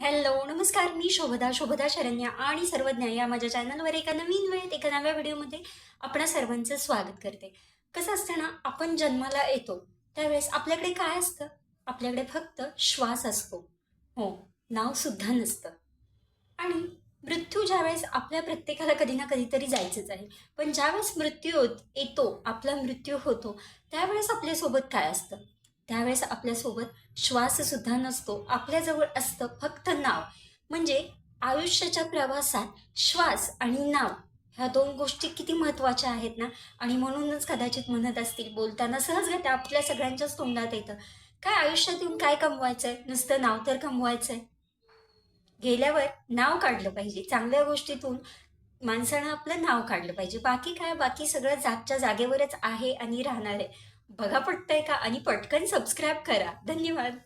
Hello नमस्कार. मी शोभदा शोभदा शरण्या आणि सर्वज्ञ या माझ्या चॅनलवर एका नवीन वेळेत एका नव्या व्हिडिओमध्ये आपणा सर्वांचं स्वागत करते. कसं असतं ना आपण जन्माला येतो त्यावेळेस आपल्याकडे काय असतं? आपल्याकडे फक्त श्वास असतो. हो नावसुद्धा नसतं. आणि मृत्यू ज्यावेळेस आपल्या प्रत्येकाला कधी ना कधीतरी जायचंच आहे. पण ज्यावेळेस मृत्यू येतो आपला मृत्यू होतो त्यावेळेस आपल्यासोबत काय असतं? त्यावेळेस आपल्यासोबत श्वाससुद्धा नसतो. आपल्याजवळ असतं फक्त नाव. म्हणजे आयुष्याच्या प्रवासात श्वास आणि नाव ह्या दोन गोष्टी किती महत्त्वाच्या आहेत ना? आणि म्हणूनच कदाचित म्हणत असतील बोलताना सहजगत्या आपल्या सगळ्यांच्याच तोंडात येतं. काय आयुष्यात येऊन काय कमवायचं आहे नुसतं नाव तर कमवायचं आहे गेल्यावर नाव काढलं पाहिजे. चांगल्या गोष्टीतून माणसानं आपलं नाव काढलं पाहिजे. बाकी काय? बाकी सगळं जागच्या जागेवरच आहे आणि राहणार आहे. बघा पटतंय का? आणि पटकन सबस्क्राईब करा. धन्यवाद.